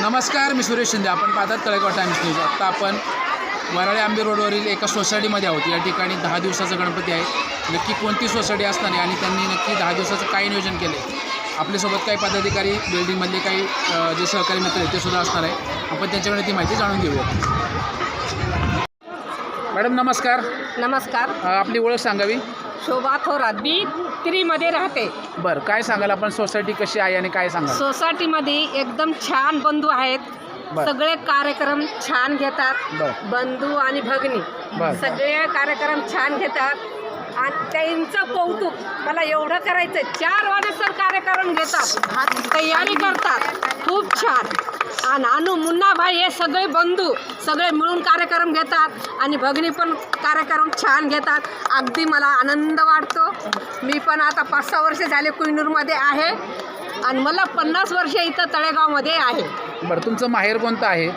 नमस्कार मी सुरेश शिंदे. आपण पाहतात तळेगाव टाइम्स न्यूज आत्ता आपण वराळे आंबे रोडवरील एका सोसायटीमध्ये आहोत. या ठिकाणी दहा दिवसाचा गणपती आहे. नक्की कोणती सोसायटी असणार आहे आणि त्यांनी नक्की दहा दिवसाचं काय नियोजन केलं आहे आपल्यासोबत काही पदाधिकारी बिल्डिंगमधले काही जे सहकारी मित्र आहेत ते सुद्धा असणार आहे. आपण त्यांच्याकडे ती माहिती जाणून घेऊया मॅडम नमस्कार. नमस्कार. आपली ओळख सांगावी. शोभा थोरात. मी त्रीमध्ये राहते. बरं काय सांगाल आपण? सोसायटी कशी आहे आणि काय सांगाल? सोसायटीमध्ये एकदम छान बंधू आहेत. बर. सगळे कार्यक्रम छान घेतात. बंधू आणि भगिनी. बर. सगळे कार्यक्रम छान घेतात. आणि त्यांचं कौतुक मला एवढं करायचं चार वाजेसर कार्यक्रम घेतात. तयारी करतात. खूप छान. आणि अनु मुन्नाभाई हे सगळे बंधू सगळे मिळून कार्यक्रम घेतात आणि भगिनी पण कार्यक्रम छान घेतात. अगदी मला आनंद वाटतो. मी पण आता पाच सहा वर्ष झाले कुईनूरमध्ये आहे आणि मला पन्नास वर्ष इथं तळेगावमध्ये आहे. बरं तुमचं माहेर कोणतं आहे?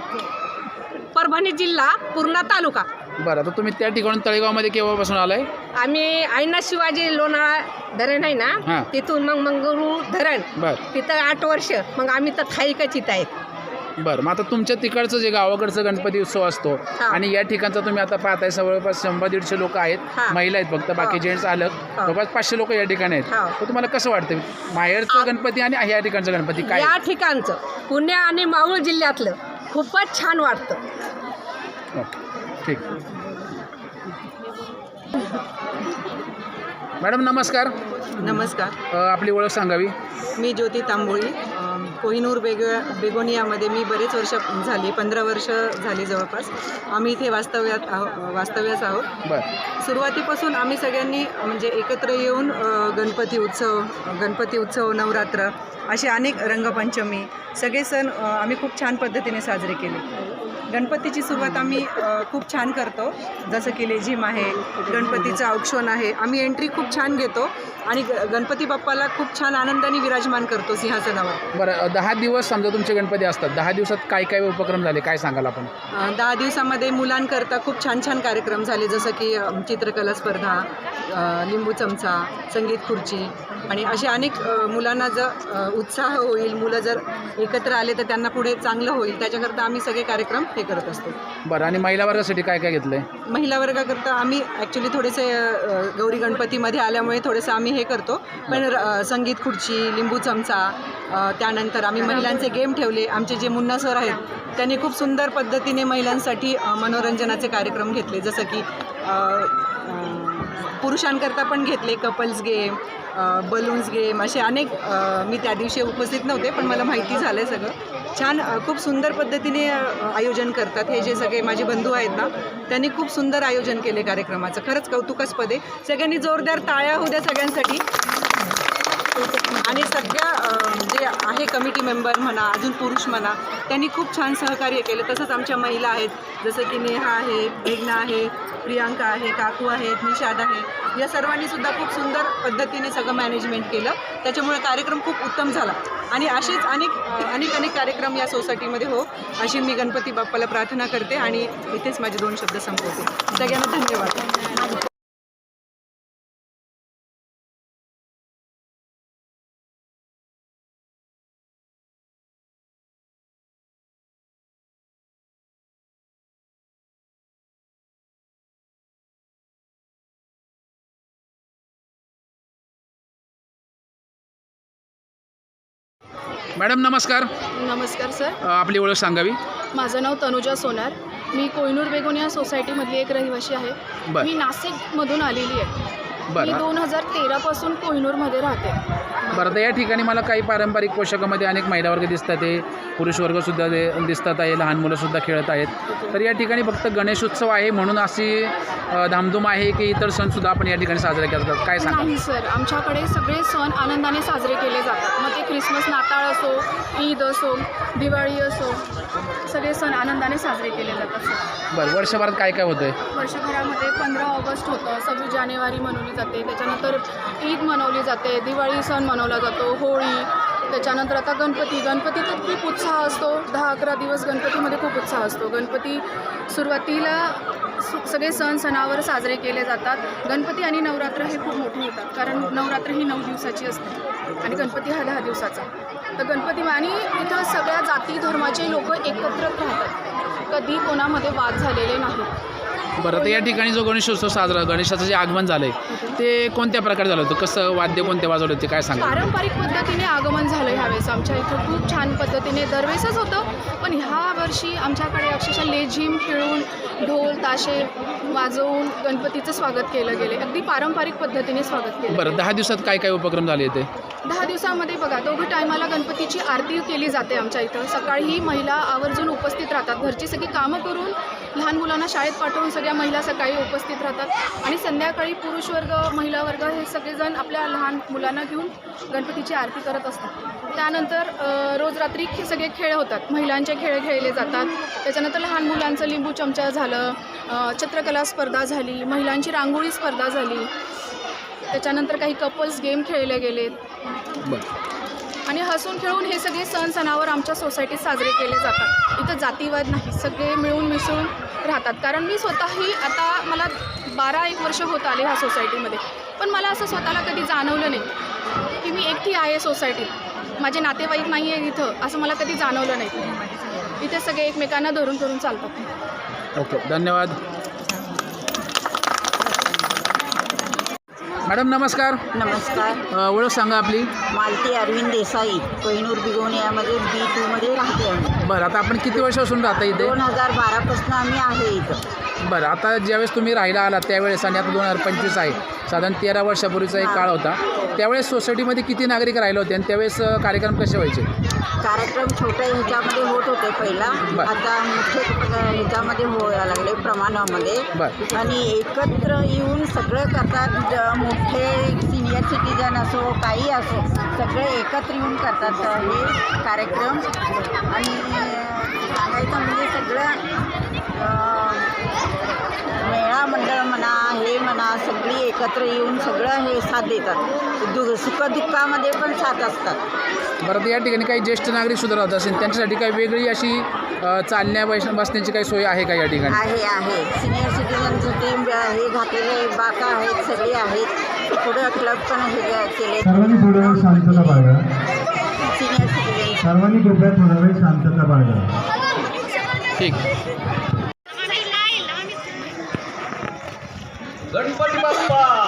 परभणी जिल्हा पूर्णा तालुका. बरं आता तुम्ही त्या ठिकाणून तळेगावमध्ये केव्हापासून आलाय? आम्ही आईना शिवाजी लोणाळा धरण आहे हां. ना तिथून मग मंगळूर धरण. बरं. तिथं आठ वर्ष. मग आम्ही तर थाईकच इथं आहेत. बरं मग आता तुमच्या तिकडचं जे गावाकडचं गणपती उत्सव असतो हा. आणि या ठिकाणचा तुम्ही आता पाहताय जवळपास शंभर दीडशे लोक आहेत. महिला आहेत फक्त बाकी. जेंट्स अलग हा. जवळपास पाचशे लोक या ठिकाणी हा. आहेत तर तुम्हाला कसं वाटतं माहेरचं गणपती आणि ह्या ठिकाणचं गणपती काय या ठिकाणचं पुणे आणि मावळ जिल्ह्यातलं खूपच छान वाटतं ओके ठीक मॅडम नमस्कार. नमस्कार. अ, आपली ओळख सांगावी. मी ज्योती तांबोळी. अम, कोहिनूर बेग बेगोनियामध्ये मी बरेच वर्ष झाली पंधरा वर्ष झाली जवळपास. आम्ही इथे वास्तव्यात आहो वास्तव्यास आहोत. बरं. सुरुवातीपासून आम्ही सगळ्यांनी म्हणजे एकत्र येऊन अ, गणपती उत्सव गणपती उत्सव नवरात्र असे अनेक रंगपंचमी सगळे सण अ, आम्ही खूप छान पद्धतीने साजरे केले. गणपतीची सुरुवात आम्ही खूप छान करतो. जसं की लेझिम आहे गणपतीचं औक्षण आहे आम्ही एंट्री खूप छान घेतो. आणि ग- गणपती बाप्पाला खूप छान आनंदाने विराजमान करतो सिंहासनावर. बरं दहा दिवस समजा तुमचे गणपती असतात. दहा दिवसात काय काय उपक्रम झाले? काय सांगाल आपण? दहा दिवसामध्ये मुलांकरता खूप छान छान कार्यक्रम झाले. जसं की चित्रकला स्पर्धा लिंबू चमचा संगीत खुर्ची आणि असे अनेक मुलांना जर उत्साह होईल मुलं जर एकत्र आले तर त्यांना पुढे चांगलं होईल. त्याच्याकरता आम्ही सगळे कार्यक्रम हे करत असतो. बरं आणि महिला वर्गासाठी काय काय घेतलं आहे महिला वर्गाकरता आम्ही ॲक्च्युली थोडेसे अ, गौरी गणपतीमध्ये आल्यामुळे थोडेसे आम्ही हे करतो. पण अ, संगीत खुर्ची लिंबू चमचा अ, त्यानंतर आम्ही महिलांचे गेम ठेवले. आमचे जे मुन्ना सर आहेत त्यांनी खूप सुंदर पद्धतीने महिलांसाठी अ, मनोरंजनाचे कार्यक्रम घेतले. जसं की अ, अ, पुरुषांकरता पण घेतले. कपल्स गेम बलून्स गेम असे अनेक अ, मी त्या दिवशी उपस्थित नव्हते पण मला माहिती झालं आहे सगळं. छान खूप सुंदर पद्धतीने आयोजन करतात हे जे सगळे माझे बंधू आहेत ना त्यांनी खूप सुंदर आयोजन केले कार्यक्रमाचं. खरंच कौतुकास्पद आहे. सगळ्यांनी जोरदार टाळ्या होऊ द्या सगळ्यांसाठी. आणि सगळ्या जे आहे कमिटी मेंबर म्हणा अजून पुरुष म्हणा त्यांनी खूप छान सहकार्य केलं. तसंच आमच्या महिला आहेत जसं की नेहा आहे मेघना आहे प्रियांका आहे काकू आहेत निषाद आहे. या सर्वांनी सुद्धा खूप सुंदर पद्धतीने सगळं मॅनेजमेंट केलं. त्याच्यामुळे कार्यक्रम खूप उत्तम झाला. आणि असेच अनेक अनेक अनेक कार्यक्रम या सोसायटीमध्ये हो अशी मी गणपती बाप्पाला प्रार्थना करते आणि इथेच माझे दोन शब्द संपवते. सगळ्यांना धन्यवाद. मॅडम नमस्कार. नमस्कार सर. अ, आपली ओळख सांगावी. माझं नाव तनुजा सोनार. मी कोयनूर बेगोनिया सोसायटीमधली एक रहिवासी आहे. बरं. मी नाशिकमधून आलेली आहे. मी बरं दोन हजार तेरापासून कोहिनूरमध्ये राहते. बरं तर या ठिकाणी मला काही पारंपरिक पोशाखामध्ये अनेक महिला वर्ग दिसतात आहे. पुरुष वर्गसुद्धा ते दिसतात आहे लहान मुलंसुद्धा खेळत आहेत. तर या ठिकाणी फक्त गणेशोत्सव आहे म्हणून अशी अ, धामधूम आहे की इतर सणसुद्धा आपण या ठिकाणी साजरे करतात काय सांगा नाही सर. आमच्याकडे सगळे सण आनंदाने साजरे केले जातात. मग ते ख्रिसमस नाताळ असो ईद असो दिवाळी असो सगळे सण आनंदाने साजरे केले जातात सर. बरं वर्षभरात काय काय होतं वर्षभरामध्ये पंधरा ऑगस्ट होतं. सव्वीस जानेवारी मनवली जाते. त्याच्यानंतर ईद मनवली जाते दिवाळी सण मनवला जातो होळी. त्याच्यानंतर आता गणपती. गणपतीत खूप उत्साह असतो. दहा अकरा दिवस गणपतीमध्ये खूप उत्साह असतो. गणपती सुरुवातीला सु- सगळे सण सणावर साजरे केले जातात. गणपती आणि नवरात्र हे खूप मोठे होतात. कारण नवरात्र ही नऊ दिवसाची असते आणि गणपती हा दहा दिवसाचा. तर गणपती आणि इथं सगळ्या जाती धर्माचे लोक एकत्र राहतात. कधी कोणामध्ये वाद झालेले नाही बरं तर या ठिकाणी जो गणेशोत्सव साजरा गणेशाचं जे आगमन झालं आहे ते कोणत्या प्रकारे झालं होतं? कसं वाद्य कोणते वाजवले होते? काय सांगा पारंपरिक पद्धतीने आगमन झालं ह्यावेळेस. आमच्या इथं खूप छान पद्धतीने दरवेळेसच होतं. पण ह्या वर्षी आमच्याकडे अक्षरशः लेझिम खेळून ढोल ताशे वाजवून गणपतीचं स्वागत केलं गेले अगदी पारंपरिक पद्धतीने स्वागत केलं बरं दहा दिवसात काय काय उपक्रम झाले ते दहा दिवसामध्ये बघा दोघी टायमाला गणपतीची आरती केली जाते आमच्या इथं. सकाळी महिला आवर्जून उपस्थित राहतात. घरची सगळी कामं करून लहान मुलांना शाळेत पाठवून सगळ्या महिला सकाळी उपस्थित राहतात. आणि संध्याकाळी पुरुष वर्ग महिला वर्ग हे सगळेजण आपल्या लहान मुलांना घेऊन गणपतीची आरती करत असतात. त्यानंतर रोज रात्री सगळे खेळ होतात. महिलांचे खेळ खेळले जातात. त्याच्यानंतर लहान मुलांचं लिंबू चमचा झालं. चित्रकला स्पर्धा झाली महिलांची रांगोळी स्पर्धा झाली. त्याच्यानंतर काही कपल्स गेम खेळले गेलेत. आणि हसून खेळून हे सगळे सण सणावर आमच्या सोसायटीत साजरे केले जातात. इथं जातीवाद नाही सगळे मिळून मिसळून राहतात. कारण मी स्वतःही आता मला बारा एक वर्ष होत आले ह्या सोसायटीमध्ये पण मला असं स्वतःला कधी जाणवलं नाही की मी एकटी आहे सोसायटीत माझे नातेवाईक नाही आहे इथं असं मला कधी जाणवलं नाही. इथे सगळे एकमेकांना धरून धरून चालतात. ओके धन्यवाद. मॅडम नमस्कार. नमस्कार. अ, ओळख सांगा आपली. मालती अरविंद देसाई कोहिनूर बिगोनियामध्ये बी टूमध्ये राहते आम्ही. बरं आता आपण किती वर्षापासून राहता इथे? दोन हजार बारापासून आम्ही आहे इथं. बरं आता ज्यावेळेस तुम्ही राहायला आलात त्यावेळेस आणि आता दोन हजार पंचवीस आहे. साधारण तेरा वर्षापूर्वीचा एक काळ होता. त्यावेळेस सोसायटीमध्ये किती नागरिक राहिले होते आणि त्यावेळेस कार्यक्रम कसे व्हायचे? कार्यक्रम छोट्या ह्याच्यामध्ये होत होते पहिला. बर. आता मोठे ह्याच्यामध्ये व्हायला लागले प्रमाणामध्ये. बरं. आणि एकत्र येऊन सगळं करतात ज- मोठे सिनियर सिटीजन असो काही असो सगळे एकत्र येऊन करतात हे कार्यक्रम. आणि अं, सांगायचं म्हणजे सगळं अं, मेळा मंडळ म्हणा हे म्हणा सगळी एकत्र येऊन सगळं हे साथ देतात. दु सुखदुःखामध्ये पण साथ असतात. बरं तर या ठिकाणी काही ज्येष्ठ नागरिक सुद्धा राहत असेल त्यांच्यासाठी काही वेगळी अशी चालण्या बस बसण्याची काही सोय आहे का या ठिकाणी? आहे आहे. सिनियर सिटीजनसाठी हे घातलेले बाका आहेत सगळे आहेत. पुढं क्लब पण हे केले सर्वांनी थोडा वेळ शांतता बाळगा. सिनियर सिटीजन सर्वांनी कृपया थोडा वेळ शांतता बाळगा. ठीक. गणपती बाप्पा गणपती